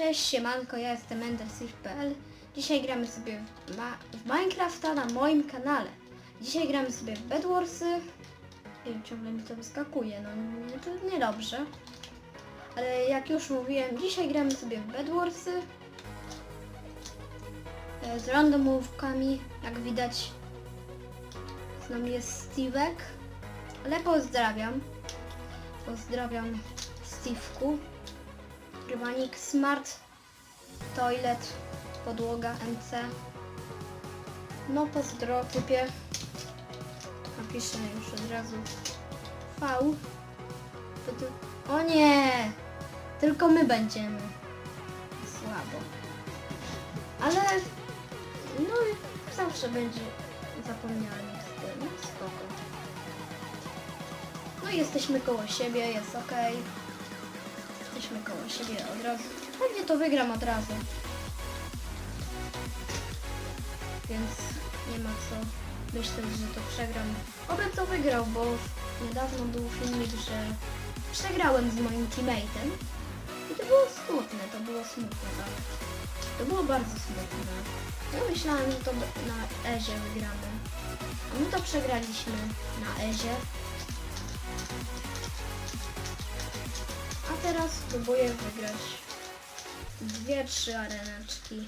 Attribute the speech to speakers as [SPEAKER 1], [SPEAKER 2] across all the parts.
[SPEAKER 1] Cześć, siemanko, ja jestem endersif.pl Dzisiaj gramy sobie w, ma w Minecrafta na moim kanale. Dzisiaj gramy sobie w Bedwarsy. I ciągle mi to wyskakuje, no nie- to niedobrze. Ale jak już mówiłem, dzisiaj gramy sobie w Bedwarsy. e, Z randomówkami, jak widać. Z nami jest Steve'ek. Ale pozdrawiam. Pozdrawiam Steve'ku. Rybanik Smart Toilet Podłoga MC No pozdro typie. Napiszę już od razu. V. O nie! Tylko my będziemy. Słabo. Ale No zawsze będzie Zapomniany z tym. Spoko. No jesteśmy koło siebie, jest ok Jesteśmy koło siebie od razu. Pewnie to wygram od razu. Więc nie ma co myśleć, że to przegram. Oby to wygrał, bo niedawno był filmik, że przegrałem z moim teammateem. I to było smutne, to było smutne nawet. To było bardzo smutne. Ja myślałem, że to na Ezie wygramy. A my to przegraliśmy na Ezie. Teraz spróbuję wygrać dwie, trzy areneczki.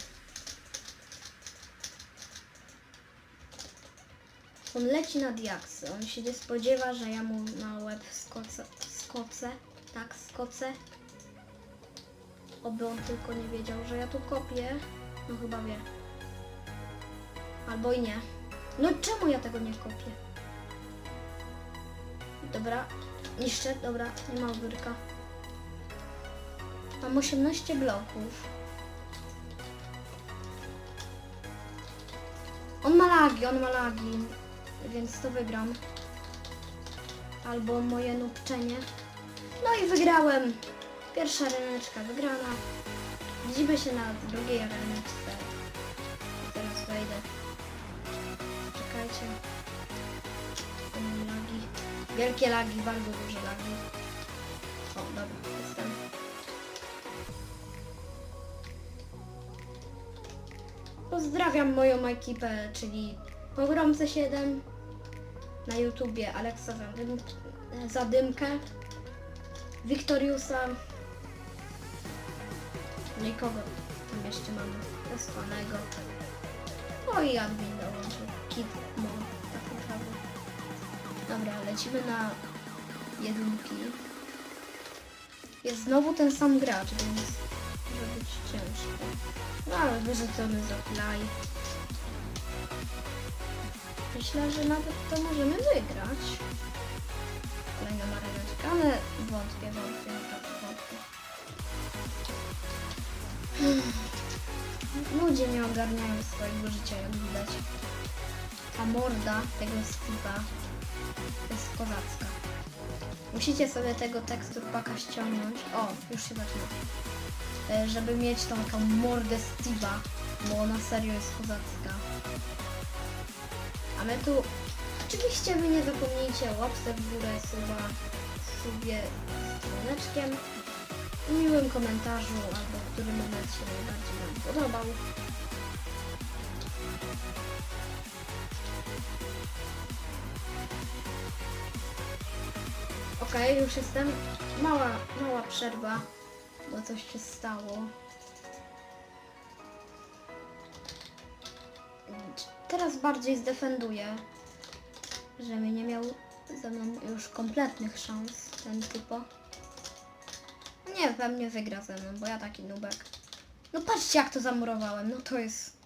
[SPEAKER 1] On leci na diaksy. On się nie spodziewa, że ja mu na łeb skoczę. skoczę. Tak, skoczę. Oby on tylko nie wiedział, że ja tu kopię. No chyba wie. Albo i nie. No czemu ja tego nie kopię? Dobra, niszczę, dobra, nie ma ogórka. Mam 18 bloków. On ma lagi, on ma lagi, więc to wygram. Albo moje nupczenie. No i wygrałem. Pierwsza areneczka wygrana. Widzimy się na drugiej areneczce. Teraz wejdę. Czekajcie. Lagi. Wielkie lagi, bardzo duże lagi. O, dobra, Pozdrawiam moją ekipę, czyli Pogromce 7 na YouTubie Aleksa Zadym, Zadymkę, Wiktoriusa, nikogo tam jeszcze mamy, Espanego, no i admin dołączył, Kit Mo, tak naprawdę. Dobra, lecimy na jedynki. Jest znowu ten sam gracz, więc może być ciężko. No ale wyrzucony z offline. Myślę, że nawet to możemy wygrać. Kolejna marioneczka, ale wątpię, wątpię, naprawdę wątpię. Ludzie nie ogarniają swojego życia, jak widać. Ta morda tego Steve'a jest kozacka. Musicie sobie tego teksturpaka ściągnąć. O, już się zaczyna. E, Żeby mieć tą taką mordę Steve'a, bo na serio jest kozacka. A my tu... Oczywiście wy nie zapomnijcie łapce w górę, suba, subie z dzwoneczkiem, miłym komentarzu, albo który moment się najbardziej Wam podobał. Okej, już jestem. Mała, mała przerwa, bo coś się stało. Teraz bardziej zdefenduję, żeby nie miał ze mną już kompletnych szans ten typo. Nie, pewnie wygra ze mną, bo ja taki nubek. No patrzcie jak to zamurowałem, no to jest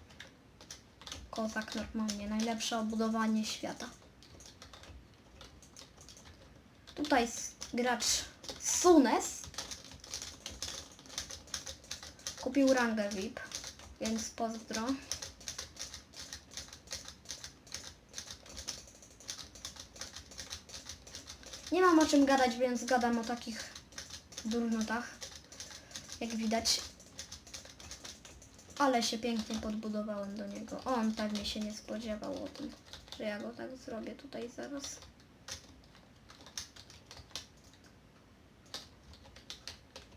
[SPEAKER 1] kozak normalnie, najlepsze obudowanie świata. Tutaj gracz Sunes kupił rangę VIP, więc pozdro. Nie mam o czym gadać, więc gadam o takich durnotach, jak widać. Ale się pięknie podbudowałem do niego. On pewnie się nie spodziewał o tym, że ja go tak zrobię tutaj zaraz.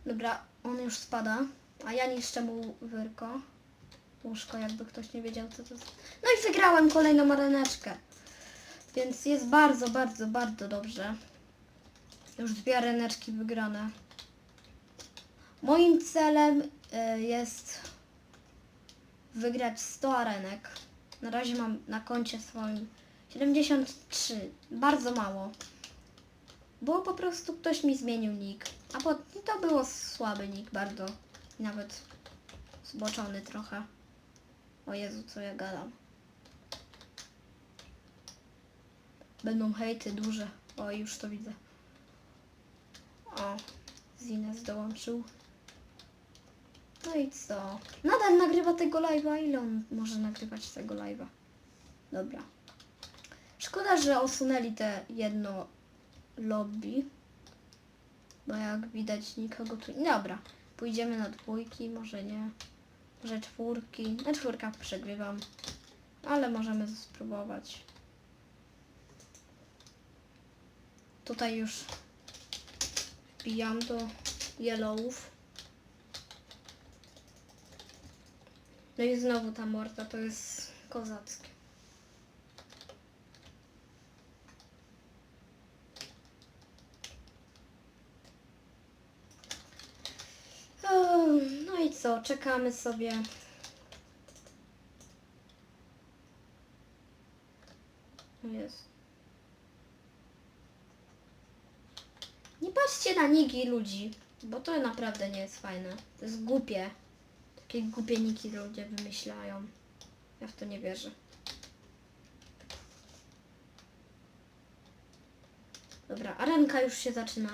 [SPEAKER 1] Dobra, on już spada. A ja niszczę mu wyrko. Łóżko, jakby ktoś nie wiedział, co to jest. No i wygrałem kolejną areneczkę. Więc jest bardzo, bardzo, bardzo dobrze. Już dwie areneczki wygrane. Moim celem y, jest wygrać 100 arenek. Na razie mam na koncie swoim 73. Bardzo mało. Bo po prostu ktoś mi zmienił nick. A po, to było słaby nick bardzo. Nawet zboczony trochę. O Jezu, co ja gadam. Będą hejty duże. O, już to widzę. O, Zines dołączył. No i co? Nadal nagrywa tego live'a. Ile on może nagrywać tego live'a? Dobra. Szkoda, że usunęli te jedno lobby. Bo jak widać nikogo tu... Dobra. Pójdziemy na dwójki, może nie. Może czwórki. Na czwórkach przegrywam. Ale możemy spróbować. Tutaj już wbijam do yellowów. No i znowu ta morta, to jest kozackie. O, No i co, czekamy sobie. Jest. Nie patrzcie na niki ludzi, bo to naprawdę nie jest fajne. To jest głupie. Takie głupie niki ludzie wymyślają. Ja w to nie wierzę. Dobra, arenka już się zaczyna.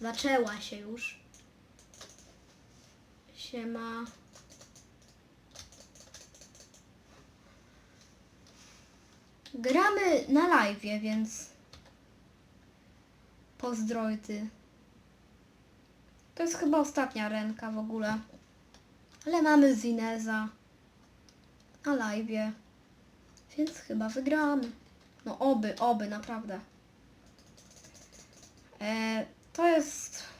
[SPEAKER 1] Zaczęła się już. Siema. Gramy na live, więc pozdrojty. To jest chyba ostatnia ręka w ogóle. Ale mamy Zineza na live, więc chyba wygramy. No oby, oby, naprawdę. E, to jest...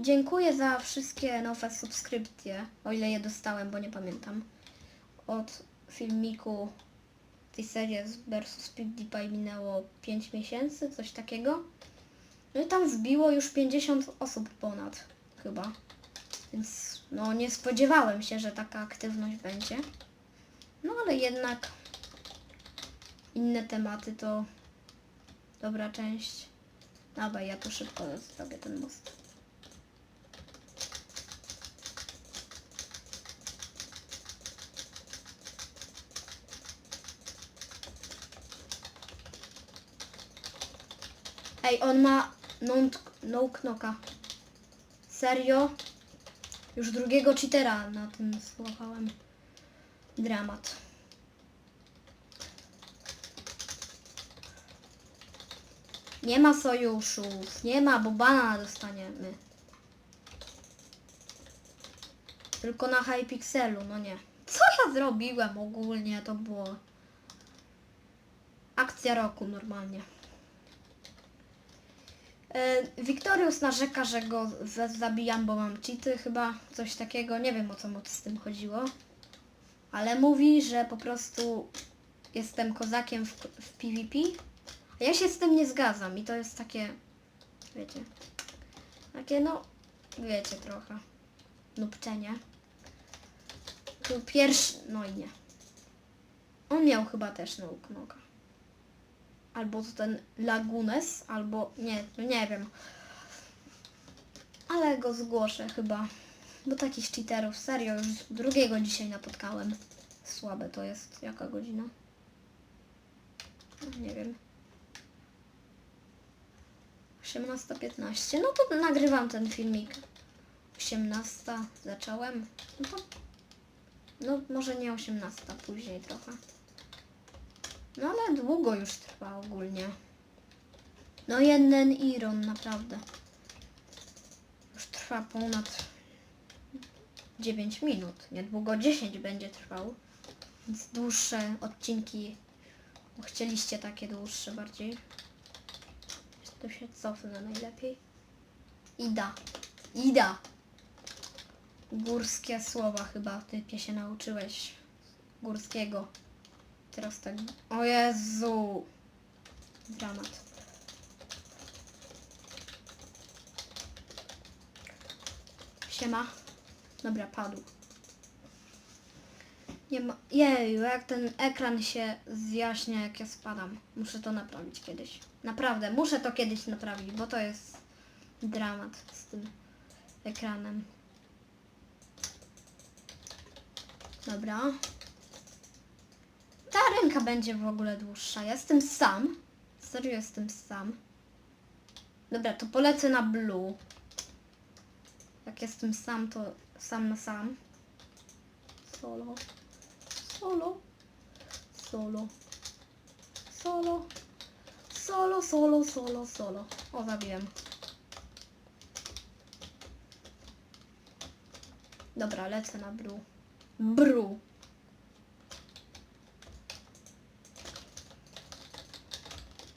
[SPEAKER 1] Dziękuję za wszystkie nowe subskrypcje, o ile je dostałem, bo nie pamiętam. Od filmiku tej serii versus PewDiePie minęło 5 miesięcy, coś takiego. No i tam wbiło już 50 osób ponad, chyba. Więc no nie spodziewałem się, że taka aktywność będzie. No ale jednak inne tematy to dobra część. Dobra, ja tu szybko zrobię ten most. Ej, on ma no, no knoka. Serio? Już drugiego cheatera na tym słuchałem. Dramat. Nie ma sojuszów. Nie ma, bo bana dostaniemy. Tylko na Hypixelu, no nie. Co ja zrobiłem ogólnie? To było... Akcja roku normalnie. E, Wiktorius narzeka, że go zabijam, bo mam cheaty chyba, coś takiego. Nie wiem o co mu z tym chodziło. Ale mówi, że po prostu jestem kozakiem w, w PvP. A ja się z tym nie zgadzam i to jest takie, wiecie, takie no, wiecie trochę, nupczenie. Tu pierwszy, no i nie. On miał chyba też no knoka albo to ten Lagunes, albo nie, no nie wiem. Ale go zgłoszę chyba. Bo takich cheaterów, serio, już drugiego dzisiaj napotkałem. Słabe to jest. Jaka godzina? No, Nie wiem. 18.15. No to nagrywam ten filmik. 18 zacząłem. No, no może nie 18, później trochę. No ale długo już trwa ogólnie. No jeden Iron, naprawdę. Już trwa ponad 9 minut. Niedługo 10 będzie trwał. Więc dłuższe odcinki. Chcieliście takie dłuższe bardziej. To się cofnę najlepiej. Ida. Ida. górskie słowa chyba typie się nauczyłeś. Górskiego. Teraz tak. O Jezu. Dramat. Siema. Dobra, padł. Nie ma... Jeju, jak ten ekran się zjaśnia, jak ja spadam. Muszę to naprawić kiedyś. Naprawdę, muszę to kiedyś naprawić, bo to jest dramat z tym ekranem. Dobra. Ta ręka będzie w ogóle dłuższa. Ja Jestem sam. Serio jestem sam. Dobra, to polecę na blue. Jak jestem sam, to sam na sam. Solo. Solo. Solo. Solo. Solo, solo, solo, solo. O, zabiłem. Dobra, lecę na bru. Bru.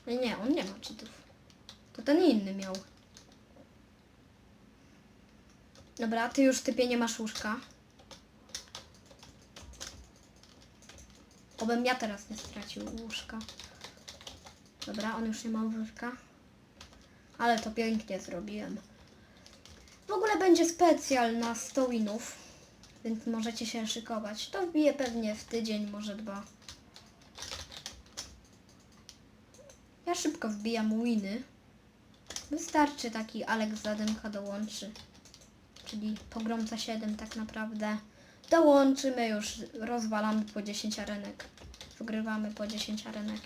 [SPEAKER 1] Nie, nie, on nie ma cheatów. To ten inny miał. Dobra, ty już typie nie masz łóżka. Obym ja teraz nie stracił łóżka. Dobra, on już nie ma łóżka. Ale to pięknie zrobiłem. W ogóle będzie specjal na 100 winów, więc możecie się szykować. To wbije pewnie w tydzień, może dwa. Ja szybko wbijam winy. Wystarczy taki Alex Zadymka dołączy. Czyli pogromca 7 tak naprawdę. Dołączymy już, rozwalamy po 10 arenek. Wygrywamy po 10 arenek.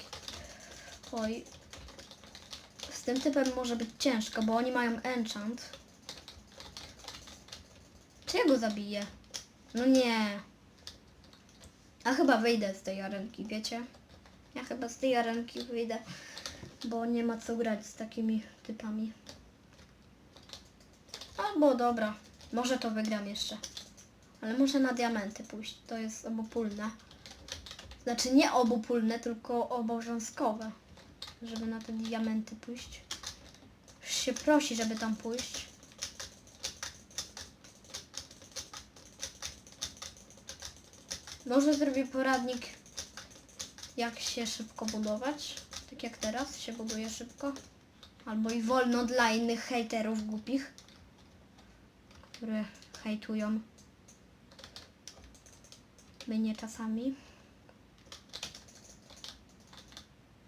[SPEAKER 1] Oj. Z tym typem może być ciężko, bo oni mają enchant. Czy ja go zabiję? No nie. A chyba wyjdę z tej arenki, wiecie? Ja chyba z tej arenki wyjdę, bo nie ma co grać z takimi typami. Albo dobra, może to wygram jeszcze. Ale muszę na diamenty pójść, to jest obopólne. Znaczy nie obopólne, tylko obowiązkowe, żeby na te diamenty pójść. Już się prosi, żeby tam pójść. Może zrobię poradnik, jak się szybko budować. Tak jak teraz się buduje szybko. Albo i wolno dla innych hejterów głupich, które hejtują mnie czasami.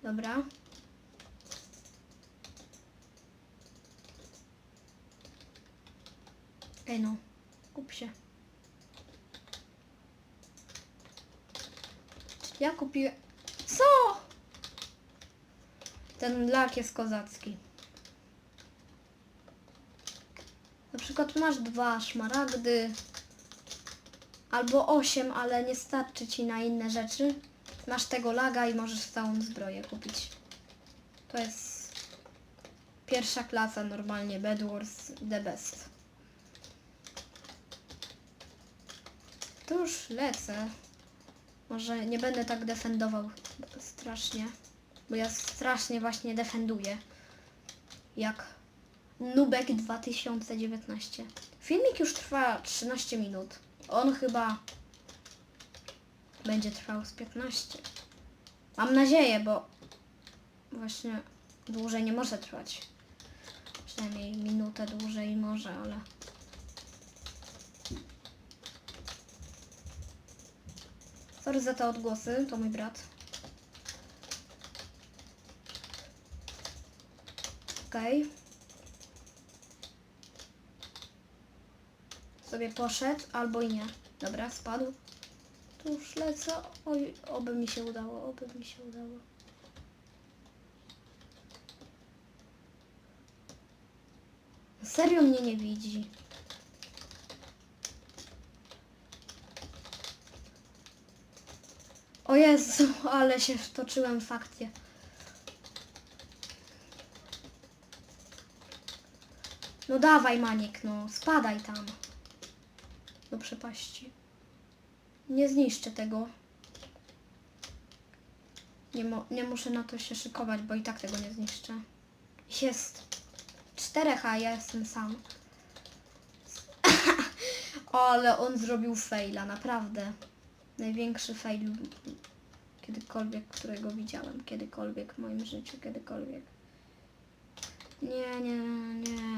[SPEAKER 1] Dobra. Ej no, kup się. Ja kupiłem... Co? Ten lak jest kozacki. Na przykład masz dwa szmaragdy. Albo osiem, ale nie starczy ci na inne rzeczy. Masz tego laga i możesz całą zbroję kupić. To jest pierwsza klasa normalnie. Bed Wars the best. To już lecę. Może nie będę tak defendował strasznie. Bo ja strasznie właśnie defenduję. Jak Nubek 2019. Filmik już trwa 13 minut. On chyba będzie trwał z 15. Mam nadzieję, bo właśnie dłużej nie może trwać. Przynajmniej minutę dłużej może, ale... Sorry za te odgłosy, to mój brat. Okej. Sobie poszedł, albo i nie. Dobra, spadł. Tu już lecę. Oj, oby mi się udało, oby mi się udało. Serio mnie nie widzi. O Jezu, ale się wtoczyłem w akcję. No dawaj Maniek, no spadaj tam. Do przepaści. Nie zniszczę tego. Nie, nie muszę na to się szykować, bo i tak tego nie zniszczę. Jest czterech, a ja jestem sam. Ale on zrobił faila, naprawdę. Największy fail kiedykolwiek, którego widziałem. Kiedykolwiek w moim życiu, kiedykolwiek. Nie, nie, nie.